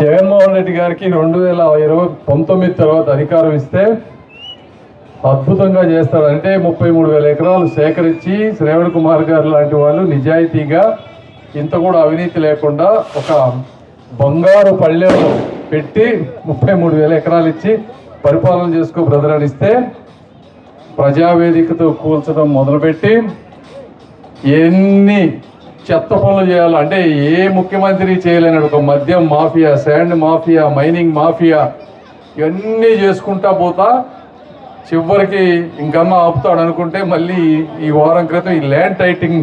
జగన్మోహన్ రెడ్డి గారికి రెండు వేల ఇరవై పంతొమ్మిది తర్వాత అధికారం ఇస్తే అద్భుతంగా చేస్తారు. అంటే ముప్పై మూడు వేల ఎకరాలు సేకరించి శ్రేవణ్ కుమార్ గారు లాంటి వాళ్ళు నిజాయితీగా ఇంత కూడా అవినీతి లేకుండా ఒక బంగారు పళ్ళెం పెట్టి ముప్పై మూడు వేల ఎకరాలు ఇచ్చి పరిపాలన చేసుకో బ్రదర్ అని ఇస్తే ప్రజావేదికతో కూల్చడం మొదలుపెట్టి ఎన్ని చెత్త పనులు చేయాలో. అంటే ఏ ముఖ్యమంత్రి చేయలేని ఒక మద్యం mafia sand mafia mining mafia ఇవన్నీ చేసుకుంటా పోతా. చివరికి ఇంకన్నా ఆపుతాడు అనుకుంటే మళ్ళీ ఈ వారం క్రితం ఈ ల్యాండ్ టైటింగ్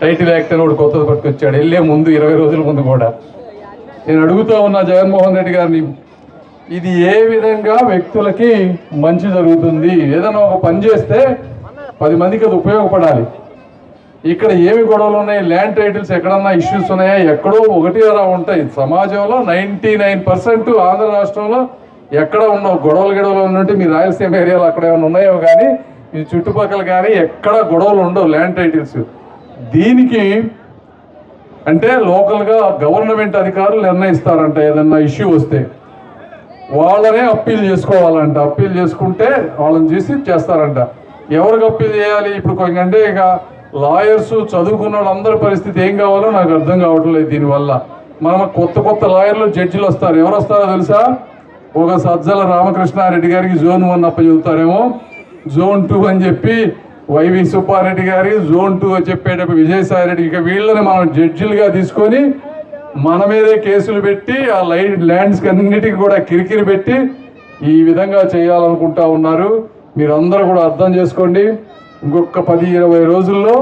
టైటిల్ యాక్ట్ అని ఒకటి కొత్తది పట్టుకొచ్చాడు. వెళ్ళే ముందు ఇరవై రోజుల ముందు కూడా. నేను అడుగుతూ ఉన్నా జగన్మోహన్ రెడ్డి గారిని ఇది ఏ విధంగా వ్యక్తులకి మంచి జరుగుతుంది? ఏదైనా ఒక పని చేస్తే పది మందికి అది ఉపయోగపడాలి. ఇక్కడ ఏమి గొడవలు ఉన్నాయి? ల్యాండ్ టైటిల్స్ ఎక్కడన్నా ఇష్యూస్ ఉన్నాయా? ఎక్కడో ఒకటి అలా ఉంటాయి. సమాజంలో నైంటీ నైన్ పర్సెంట్ ఆంధ్ర రాష్ట్రంలో ఎక్కడ ఉన్నావు గొడవలు గొడవలు ఉన్నట్టు మీ రాయలసీమ ఏరియాలో అక్కడ ఏమైనా ఉన్నాయో కానీ ఈ చుట్టుపక్కల కానీ ఎక్కడ గొడవలు ఉండవు ల్యాండ్ టైటిల్స్ దీనికి అంటే లోకల్గా గవర్నమెంట్ అధికారులు నిర్ణయిస్తారంట ఏదన్నా ఇష్యూ వస్తే. వాళ్ళనే అప్పీల్ చేసుకోవాలంట. అప్పీల్ చేసుకుంటే వాళ్ళని చేసి చేస్తారంట. ఎవరికి అప్పీల్ చేయాలి? ఇప్పుడు కొంచెంటే ఇక లాయర్స్ చదువుకున్న వాళ్ళందరి పరిస్థితి ఏం కావాలో నాకు అర్థం కావట్లేదు దీనివల్ల. మనం కొత్త కొత్త లాయర్లు జడ్జిలు వస్తారు. ఎవరు వస్తారో తెలుసా? ఒక సజ్జల రామకృష్ణారెడ్డి గారికి జోన్ వన్ అప్ప చెబుతారేమో. జోన్ టూ అని చెప్పి వైవి సుబ్బారెడ్డి గారి జోన్ టూ అని చెప్పేటప్పుడు విజయసాయి రెడ్డి ఇక వీళ్ళని మనం జడ్జిలుగా తీసుకొని మన మీదే కేసులు పెట్టి ఆ లైట్ ల్యాండ్స్కి అన్నిటికీ కూడా కిరికిరి పెట్టి ఈ విధంగా చేయాలనుకుంటా ఉన్నారు. మీరందరూ కూడా అర్థం చేసుకోండి. ఇంకొక పది ఇరవై రోజుల్లో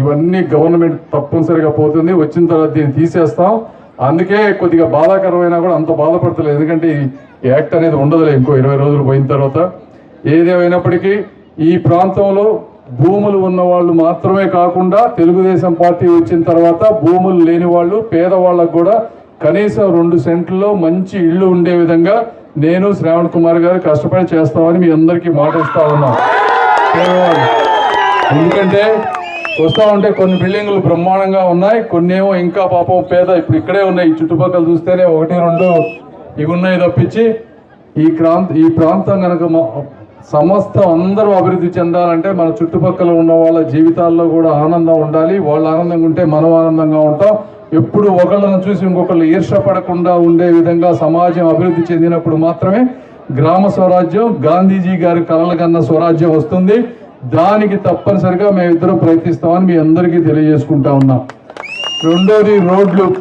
ఇవన్నీ గవర్నమెంట్ తప్పనిసరిగా పోతుంది. వచ్చిన తర్వాత దీన్ని తీసేస్తాం. అందుకే కొద్దిగా బాధాకరమైనా కూడా అంత బాధపడతలేదు. ఎందుకంటే ఈ యాక్ట్ అనేది ఉండదులే ఇంకో ఇరవై రోజులు పోయిన తర్వాత. ఏదేమైనప్పటికీ ఈ ప్రాంతంలో భూములు ఉన్న వాళ్ళు మాత్రమే కాకుండా తెలుగుదేశం పార్టీ వచ్చిన తర్వాత భూములు లేని వాళ్ళు పేదవాళ్ళకు కూడా కనీసం రెండు సెంట్లలో మంచి ఇళ్ళు ఉండే విధంగా నేను శ్రావణ్ కుమార్ గారు కష్టపడి చేస్తామని మీ అందరికీ మాట ఇస్తా ఉన్నాం. ఎందుకంటే వస్తా ఉంటే కొన్ని బిల్డింగ్లు బ్రహ్మాండంగా ఉన్నాయి కొన్ని ఏమో ఇంకా పాపం పేద ఇప్పుడు ఇక్కడే ఉన్నాయి. ఈ చుట్టుపక్కల చూస్తేనే ఒకటి రెండు ఇవి ఉన్నాయి తప్పించి ఈ ప్రాంత ఈ ప్రాంతం కనుక సమస్త అందరూ అభివృద్ధి చెందాలంటే మన చుట్టుపక్కల ఉన్న వాళ్ళ జీవితాల్లో కూడా ఆనందం ఉండాలి. వాళ్ళు ఆనందంగా ఉంటే మనం ఆనందంగా ఉంటాం. ఎప్పుడు ఒకళ్ళను చూసి ఇంకొకళ్ళు ఈర్షపడకుండా ఉండే విధంగా సమాజం అభివృద్ధి చెందినప్పుడు మాత్రమే గ్రామ స్వరాజ్యం గాంధీజీ గారి కలలు కన్న స్వరాజ్యం వస్తుంది. దానికి తప్పనిసరిగా మేమిద్దరం ప్రయత్నిస్తామని మీ అందరికీ తెలియజేసుకుంటా ఉన్నాం. రెండోది రోడ్లు.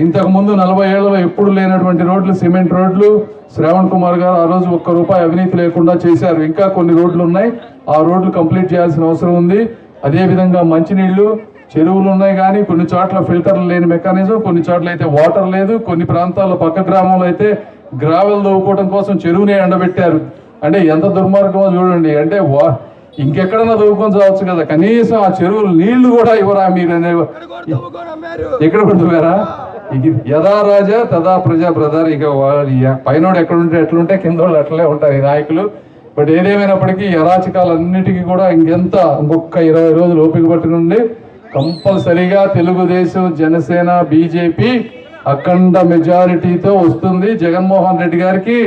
ఇంతకుముందు నలభై ఏళ్ళలో ఎప్పుడు లేనటువంటి రోడ్లు సిమెంట్ రోడ్లు. శ్రావణ్ కుమార్ గారు ఆ రోజు ఒక్క రూపాయి అవినీతి లేకుండా చేశారు. ఇంకా కొన్ని రోడ్లు ఉన్నాయి. ఆ రోడ్లు కంప్లీట్ చేయాల్సిన అవసరం ఉంది. అదేవిధంగా మంచినీళ్ళు చెరువులు ఉన్నాయి కానీ కొన్ని చోట్ల ఫిల్టర్లు లేని మెకానిజం కొన్ని చోట్ల అయితే వాటర్ లేదు. కొన్ని ప్రాంతాల్లో పక్క గ్రామంలో అయితే గ్రావెల్ దవ్వుకోవడం కోసం చెరువునే ఎండబెట్టారు. అంటే ఎంత దుర్మార్గమో చూడండి. అంటే వా ఇంకెక్కడన్నా దవ్వుకొని చావచ్చు కదా. కనీసం ఆ చెరువులు నీళ్ళు కూడా ఇవ్వరా మీరు అనే ఎక్కడ పడుతున్నారా? ఇది యథా రాజా తదా ప్రజా బ్రదర్. ఇక వాళ్ళు పైనోడు ఎక్కడుంటే ఎట్లుంటే కింద వాళ్ళు అట్లే ఉంటారు ఈ నాయకులు. బట్ ఏదేమైనప్పటికీ ఈ అరాచకాలన్నిటికీ కూడా ఇంకెంత ఇంకొక ఇరవై రోజులు ఓపిక పట్టుకుండి కంపల్సరిగా తెలుగుదేశం జనసేన బీజేపీ అఖండ మెజారిటీతో వస్తుంది. జగన్మోహన్ రెడ్డి గారికి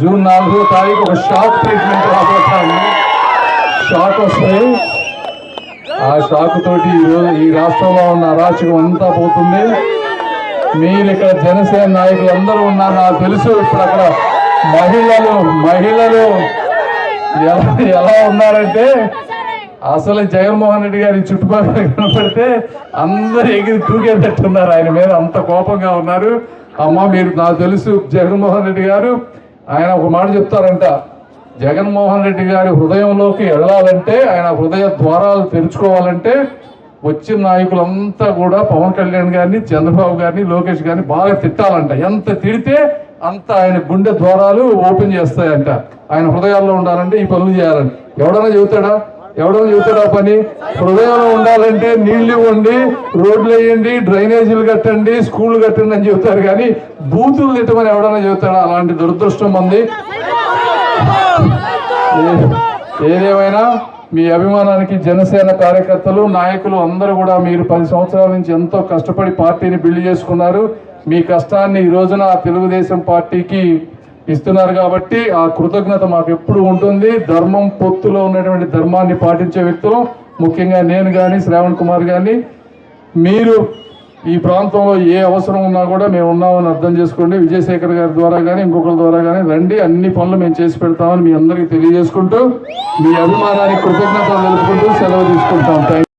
జూన్ నాలుగో తారీఖు ఒక షాక్ ట్రీట్మెంట్ రాబోతాను షాక్ వస్తాయి ఆ షాక్ తోటి ఈ ఈ రాష్ట్రంలో ఉన్న అరాచకం అంతా పోతుంది. మీరు ఇక్కడ జనసేన నాయకులు అందరూ ఉన్నారు. నాకు తెలుసు ఇప్పుడు అక్కడ మహిళలు మహిళలు ఎలా ఎలా ఉన్నారంటే అసలు జగన్మోహన్ రెడ్డి గారి చుట్టుపక్కల కనపడితే అందరూ ఎగిరి తూగేటట్టున్నారు ఆయన మీద అంత కోపంగా ఉన్నారు. అమ్మ మీరు నాకు తెలుసు జగన్మోహన్ రెడ్డి గారు. ఆయన ఒక మాట చెప్తారంట. జగన్మోహన్ రెడ్డి గారి హృదయంలోకి వెళ్ళాలంటే ఆయన హృదయ ద్వారాలు తెరుచుకోవాలంటే వచ్చిన నాయకులంతా కూడా పవన్ కళ్యాణ్ గారిని చంద్రబాబు గారిని లోకేష్ గారిని బాగా తిట్టాలంట. ఎంత తిడితే అంత ఆయన గుండె ద్వారాలు ఓపెన్ చేస్తాయంట. ఆయన హృదయాల్లో ఉండాలంటే ఈ పనులు చేయాలని ఎవడన్నా చెబుతాడా? ఎవడన్నా ఆ పని? హృదయంలో ఉండాలంటే నీళ్ళు ఇవ్వండి రోడ్లు వేయండి డ్రైనేజీలు కట్టండి స్కూల్ కట్టండి అని చెబుతారు కానీ బూతులు తిట్టమని ఎవడన్నా చెబుతాడా? అలాంటి దురదృష్టం ఉంది. ఏదేమైనా మీ అభిమానానికి జనసేన కార్యకర్తలు నాయకులు అందరూ కూడా మీరు పది సంవత్సరాల నుంచి ఎంతో కష్టపడి పార్టీని బిల్డ్ చేసుకున్నారు. మీ కష్టాన్ని ఈ రోజున తెలుగుదేశం పార్టీకి ఇస్తున్నారు కాబట్టి ఆ కృతజ్ఞత మాకు ఎప్పుడు ఉంటుంది. ధర్మం పొత్తులో ఉన్నటువంటి ధర్మాన్ని పాటించే వ్యక్తులు ముఖ్యంగా నేను కానీ శ్రావణ్ కుమార్ కానీ మీరు ఈ ప్రాంతంలో ఏ అవసరం ఉన్నా కూడా మేము ఉన్నామని అర్థం చేసుకోండి. విజయశేఖర్ గారి ద్వారా కానీ ఇంకొకరి ద్వారా కానీ రండి. అన్ని పనులు మేము చేసి పెడతామని మీ అందరికీ తెలియజేసుకుంటూ మీ అభిమానానికి కృతజ్ఞతలు తెలుపుకుంటూ సెలవు తీసుకుంటాం. థ్యాంక్